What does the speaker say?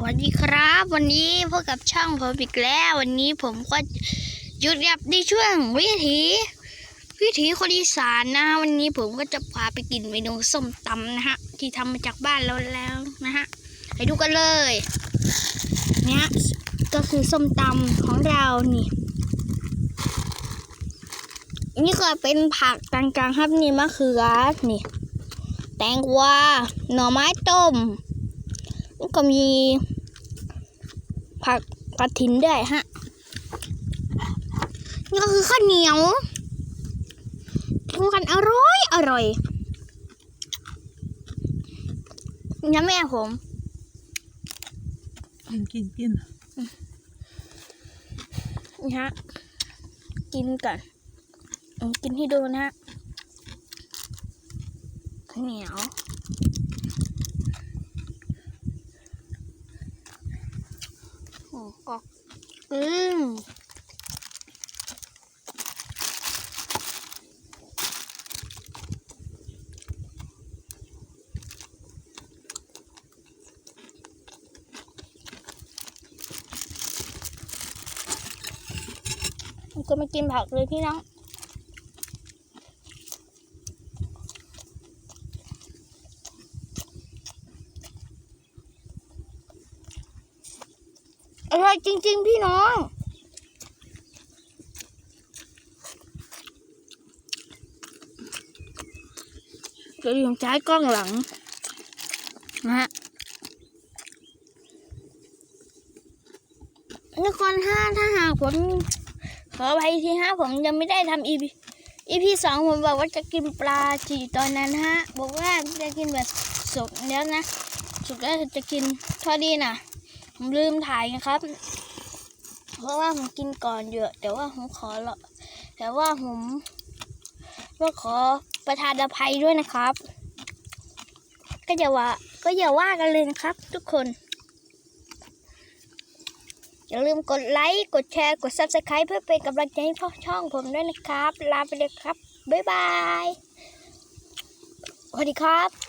สวัสดีครับ วันนี้พบกับช่องผมอีกแล้ว วันนี้ผมก็หยุดยับในช่วงวิถีวิถีคนอีสานนะ วันนี้ผมก็จะพาไปกินเมนูส้มตำนะฮะ ที่ทำมาจากบ้านเราแล้วนะฮะไปดูกันเลยเนี่ยก็คือส้มตำของเรานี่นี่ก็เป็นผักต่างๆครับนี่มะเขือนี่ แตงกวาหน่อไม้ต้ม แล้วก็มีผักกระถินด้วยฮะนี่ก็คือข้าวเหนียวกินกันอร่อย อร่อยนี่แม่ผมกินกินกินนี่ฮะกินกันอืมกินให้ดูนะฮะข้าวเหนียว โอ้กอกอืมผมก็มากินผักเลยพี่น้อง อร่อยจริง ๆ พี่น้องจะอยู่ใช้กล้องหลัง นะฮะทุกคนถ้าถ้าหากผมขออภัยทีฮะผมยังไม่ได้ทำอีพีอีพีสองผมบอกว่าจะกินปลาจีตอนนั้นฮะ บอกว่าจะกินแบบสุกแล้วนะ สุกแล้วจะกินทอดีน่ะ ผมลืมถ่ายนะครับ เพราะว่าผมกินก่อนเยอะ แต่ว่าผมขอละแต่ว่าผมก็ขอประทานอภัยด้วยนะครับ ก็อย่าว่า ก็อย่าว่ากันเลยนะครับ ทุกคน อย่าลืมกดไลค์กดแชร์กด subscribe เพื่อเป็นกำลังใจให้พ่อช่องผมด้วยนะครับ ลาไปเลยครับ บ๊ายบายสวัสดีครับ